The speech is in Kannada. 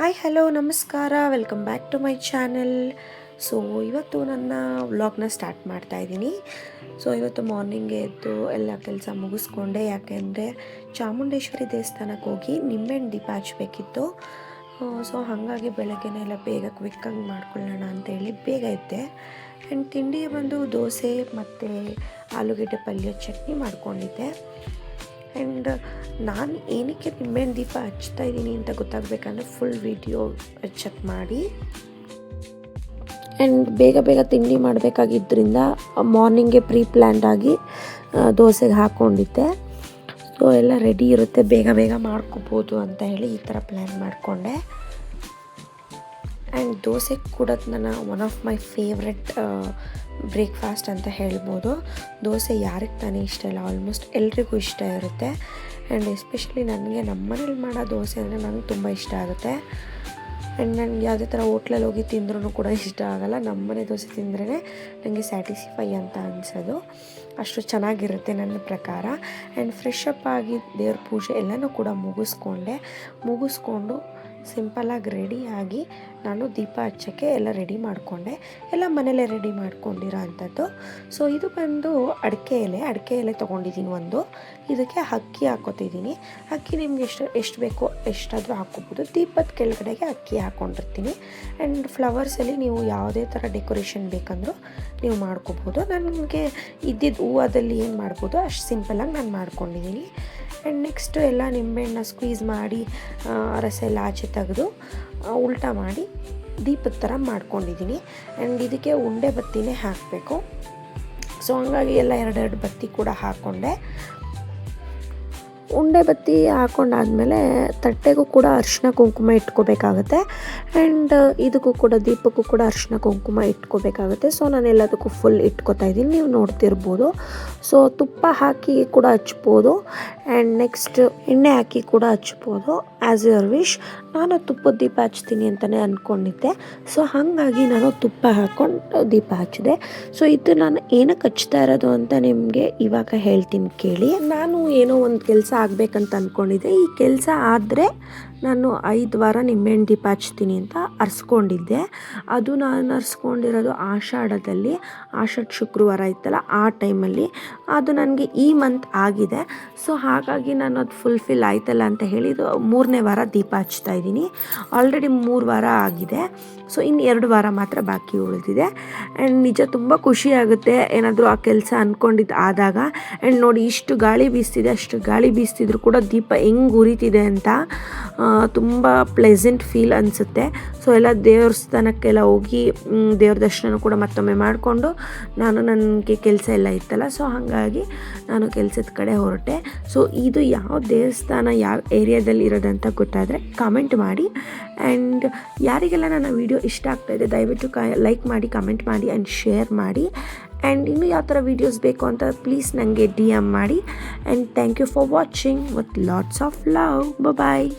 ಹಾಯ್, ಹಲೋ, ನಮಸ್ಕಾರ. Welcome back to my channel so ಇವತ್ತು ನನ್ನ ವ್ಲಾಗ್ನ ಸ್ಟಾರ್ಟ್ ಮಾಡ್ತಾ ಇದ್ದೀನಿ. ಸೊ ಇವತ್ತು ಮಾರ್ನಿಂಗ್ ಎದ್ದು ಎಲ್ಲ ಕೆಲಸ ಮುಗಿಸ್ಕೊಂಡೆ. ಯಾಕೆಂದರೆ ಚಾಮುಂಡೇಶ್ವರಿ ದೇವಸ್ಥಾನಕ್ಕೆ ಹೋಗಿ ನಿಂಬೆಹಣ್ಣು ದೀಪ ಹಚ್ಚಬೇಕಿತ್ತು ಸೊ ಹಾಗಾಗಿ ಬೆಳಗ್ಗೆನೇ ಎಲ್ಲ ಬೇಗ ಕ್ವಿಕ್ಕಾಗಿ ಮಾಡ್ಕೊಳ್ಳೋಣ ಅಂತೇಳಿ ಬೇಗ ಇದ್ದೆ ಆ್ಯಂಡ್ ತಿಂಡಿ ಬಂದು ದೋಸೆ ಮತ್ತು ಆಲೂಗೆಡ್ಡೆ ಪಲ್ಯ ಚಟ್ನಿ ಮಾಡ್ಕೊಂಡಿದ್ದೆ. ಆ್ಯಂಡ್ ನಾನು ಏನಕ್ಕೆ ನಿಂಬೆಹಣ್ಣು ದೀಪ ಹಚ್ತಾ ಇದ್ದೀನಿ ಅಂತ ಗೊತ್ತಾಗಬೇಕಂದ್ರೆ ಫುಲ್ ವಿಡಿಯೋ ಚೆಕ್ ಮಾಡಿ. ಆ್ಯಂಡ್ ಬೇಗ ಬೇಗ ತಿಂಡಿ ಮಾಡಬೇಕಾಗಿದ್ದರಿಂದ ಮಾರ್ನಿಂಗೇ ಪ್ರೀ ಪ್ಲ್ಯಾನ್ಡ್ ಆಗಿ ದೋಸೆಗೆ ಹಾಕ್ಕೊಂಡಿದ್ದೆ ಸೊ ಎಲ್ಲ ರೆಡಿ ಇರುತ್ತೆ. ಬೇಗ ಬೇಗ ಮಾಡ್ಕೋಬೋದು ಅಂತ ಹೇಳಿ ಈ ಥರ ಪ್ಲ್ಯಾನ್ ಮಾಡಿಕೊಂಡೆ. ಆ್ಯಂಡ್ ದೋಸೆ ಕೂಡ ನನ್ನ one of my favourite breakfast ಅಂತ ಹೇಳ್ಬೋದು. ದೋಸೆ ಯಾರಿಗೆ ತಾನೇ ಇಷ್ಟ ಇಲ್ಲ ಆಲ್ಮೋಸ್ಟ್ ಎಲ್ರಿಗೂ ಇಷ್ಟ ಇರುತ್ತೆ. ಆ್ಯಂಡ್ ಎಸ್ಪೆಷಲಿ ನನಗೆ ನಮ್ಮನೇಲಿ ಮಾಡೋ ದೋಸೆ ಅಂದರೆ ನನಗೆ ತುಂಬ ಇಷ್ಟ ಆಗುತ್ತೆ. ಆ್ಯಂಡ್ ನನಗೆ ಯಾವುದೇ ಥರ ಹೋಟ್ಲಲ್ಲಿ ಹೋಗಿ ತಿಂದ್ರೂ ಕೂಡ ಇಷ್ಟ ಆಗಲ್ಲ. ನಮ್ಮನೆ ದೋಸೆ ತಿಂದ್ರೇ ನನಗೆ ಸ್ಯಾಟಿಸ್ಫೈ ಅಂತ ಅನಿಸೋದು. ಅಷ್ಟು ಚೆನ್ನಾಗಿರುತ್ತೆ ನನ್ನ ಪ್ರಕಾರ. ಆ್ಯಂಡ್ ಫ್ರೆಶ್ ಅಪ್ ಆಗಿ ದೇವ್ರ ಪೂಜೆ ಎಲ್ಲನೂ ಕೂಡ ಮುಗಿಸ್ಕೊಂಡೆ. ಮುಗಿಸ್ಕೊಂಡು ಸಿಂಪಲಾಗಿ ರೆಡಿಯಾಗಿ ನಾನು ದೀಪ ಹಚ್ಚೋಕ್ಕೆ ಎಲ್ಲ ರೆಡಿ ಮಾಡಿಕೊಂಡೆ. ಎಲ್ಲ ಮನೇಲೇ ರೆಡಿ ಮಾಡ್ಕೊಂಡಿರೋ ಅಂಥದ್ದು. ಸೊ ಇದು ಬಂದು ಅಡಿಕೆ ಎಲೆ. ಅಡಿಕೆ ಎಲೆ ತೊಗೊಂಡಿದ್ದೀನಿ ಒಂದು. ಇದಕ್ಕೆ ಅಕ್ಕಿ ಹಾಕೋತಿದ್ದೀನಿ ಅಕ್ಕಿ ನಿಮ್ಗೆ ಎಷ್ಟು ಎಷ್ಟು ಬೇಕೋ ಎಷ್ಟಾದರೂ ಹಾಕೋಬೋದು ದೀಪದ ಕೆಳಗಡೆಗೆ ಅಕ್ಕಿ ಹಾಕ್ಕೊಂಡಿರ್ತೀನಿ ಆ್ಯಂಡ್ ಫ್ಲವರ್ಸಲ್ಲಿ ನೀವು ಯಾವುದೇ ಥರ ಡೆಕೋರೇಷನ್ ಬೇಕಂದರೂ ನೀವು ಮಾಡ್ಕೋಬೋದು. ನನಗೆ ಇದ್ದಿದ್ದು ಹೂವದಲ್ಲಿ ಏನು ಮಾಡ್ಬೋದು? ಅಷ್ಟು ಸಿಂಪಲಾಗಿ ನಾನು ಮಾಡ್ಕೊಂಡಿದ್ದೀನಿ. ಆ್ಯಂಡ್ ನೆಕ್ಸ್ಟು ಎಲ್ಲ ನಿಂಬೆಹಣ್ಣ ಸ್ಕ್ವೀಸ್ ಮಾಡಿ ರಸ ಎಲ್ಲ ಆಚೆ ತೆಗೆದು ಉಲ್ಟಾ ಮಾಡಿ ದೀಪದ ಥರ ಮಾಡ್ಕೊಂಡಿದ್ದೀನಿ. ಆ್ಯಂಡ್ ಇದಕ್ಕೆ ಉಂಡೆ ಬತ್ತಿನೇ ಹಾಕಬೇಕು. ಸೊ ಹಂಗಾಗಿ ಎಲ್ಲ ಎರಡೆರಡು ಬತ್ತಿ ಕೂಡ ಹಾಕ್ಕೊಂಡೆ ಉಂಡೆ ಬತ್ತಿ ಹಾಕೊಂಡಾದಮೇಲೆ ತಟ್ಟೆಗೂ ಕೂಡ ಅರಿಶಿನ ಕುಂಕುಮ ಇಟ್ಕೋಬೇಕಾಗತ್ತೆ. ಆ್ಯಂಡ್ ಇದಕ್ಕೂ ಕೂಡ, ದೀಪಕ್ಕೂ ಕೂಡ ಅರಿಶಿನ ಕುಂಕುಮ ಇಟ್ಕೋಬೇಕಾಗುತ್ತೆ. ಸೊ ನಾನು ಎಲ್ಲದಕ್ಕೂ ಫುಲ್ ಇಟ್ಕೋತಾ ಇದ್ದೀನಿ. ನೀವು ನೋಡ್ತಿರ್ಬೋದು. ಸೊ ತುಪ್ಪ ಹಾಕಿ ಕೂಡ ಹಚ್ಬೋದು. ಆ್ಯಂಡ್ ನೆಕ್ಸ್ಟ್ ಎಣ್ಣೆ ಹಾಕಿ ಕೂಡ ಹಚ್ಬೋದು. ಆ್ಯಸ್ ಯುವರ್ ವಿಶ್ ನಾನು ತುಪ್ಪದ ದೀಪ ಹಚ್ತೀನಿ ಅಂತಲೇ ಅಂದ್ಕೊಂಡಿದ್ದೆ ಸೊ ಹಾಗಾಗಿ ನಾನು ತುಪ್ಪ ಹಾಕ್ಕೊಂಡು ದೀಪ ಹಚ್ಚಿದೆ. ಸೊ ಇದು ನಾನು ಏನಕ್ಕೆ ಹಚ್ತಾ ಇರೋದು ಅಂತ ನಿಮಗೆ ಇವಾಗ ಹೇಳ್ತೀನಿ ಕೇಳಿ. ನಾನು ಏನೋ ಒಂದು ಕೆಲಸ ಆಗಬೇಕಂತ ಅಂದ್ಕೊಂಡಿದ್ದೆ ಈ ಕೆಲಸ ಆದರೆ ನಾನು ಐದು ವಾರ ನಿಂಬೆಹಣ್ಣು ದೀಪ ಹಚ್ತೀನಿ ಅಂತ ಅರ್ಸ್ಕೊಂಡಿದ್ದೆ. ಅದು ನಾನು ಅರ್ಸ್ಕೊಂಡಿರೋದು ಆಷಾಢದಲ್ಲಿ, ಆಷಾಢ ಶುಕ್ರವಾರ ಇತ್ತಲ್ಲ ಆ ಟೈಮಲ್ಲಿ. ಅದು ನನಗೆ ಈ ಮಂತ್ ಆಗಿದೆ. ಸೊ ಹಾಗಾಗಿ ನಾನು ಅದು ಫುಲ್ಫಿಲ್ ಆಯ್ತಲ್ಲ ಅಂತ ಹೇಳಿದ್ದು ಮೂರನೇ ವಾರ ದೀಪ ಹಚ್ತಾ ಇದ್ದೀನಿ. ಆಲ್ರೆಡಿ ಮೂರು ವಾರ ಆಗಿದೆ. ಸೊ ಇನ್ನು ಎರಡು ವಾರ ಮಾತ್ರ ಬಾಕಿ ಉಳಿದಿದೆ. ಆ್ಯಂಡ್ ನಿಜ ತುಂಬ ಖುಷಿ ಆಗುತ್ತೆ ಏನಾದರೂ ಆ ಕೆಲಸ ಅಂದ್ಕೊಂಡಿದ್ದು ಆದಾಗ. ಆ್ಯಂಡ್ ನೋಡಿ ಇಷ್ಟು ಗಾಳಿ ಬೀಸ್ತಿದೆ, ಅಷ್ಟು ಗಾಳಿ ಬೀಸ್ತಿದ್ರು ಕೂಡ ದೀಪ ಹೆಂಗೆ ಉರಿತಿದೆ ಅಂತ ತುಂಬ ಪ್ಲೆಸೆಂಟ್ ಫೀಲ್ ಅನಿಸುತ್ತೆ. ಸೊ ಎಲ್ಲ ದೇವಸ್ಥಾನಕ್ಕೆಲ್ಲ ಹೋಗಿ ದೇವ್ರ ದರ್ಶನ ಕೂಡ ಮತ್ತೊಮ್ಮೆ ಮಾಡಿಕೊಂಡು ನಾನು ನನಗೆ ಕೆಲಸ ಎಲ್ಲ ಇತ್ತಲ್ಲ ಸೊ ಹಾಗಾಗಿ ನಾನು ಕೆಲಸದ ಕಡೆ ಹೊರಟೆ. ಸೊ ಇದು ಯಾವ ದೇವಸ್ಥಾನ, ಯಾವ ಏರಿಯಾದಲ್ಲಿ ಇರೋದಂತ ಗೊತ್ತಾದರೆ ಕಮೆಂಟ್ ಮಾಡಿ. ಆ್ಯಂಡ್ ಯಾರಿಗೆಲ್ಲ ನನ್ನ ವೀಡಿಯೋ ಇಷ್ಟ ಆಗ್ತಾಯಿದೆ ದಯವಿಟ್ಟು ಕ ಲೈಕ್ ಮಾಡಿ ಕಮೆಂಟ್ ಮಾಡಿ ಆ್ಯಂಡ್ ಶೇರ್ ಮಾಡಿ. ಆ್ಯಂಡ್ ಇನ್ನೂ ಯಾವ ಥರ ವೀಡಿಯೋಸ್ ಬೇಕು ಅಂತ ಪ್ಲೀಸ್ ನನಗೆ ಡಿ ಎಂ ಮಾಡಿ. And thank you for watching with lots of love bye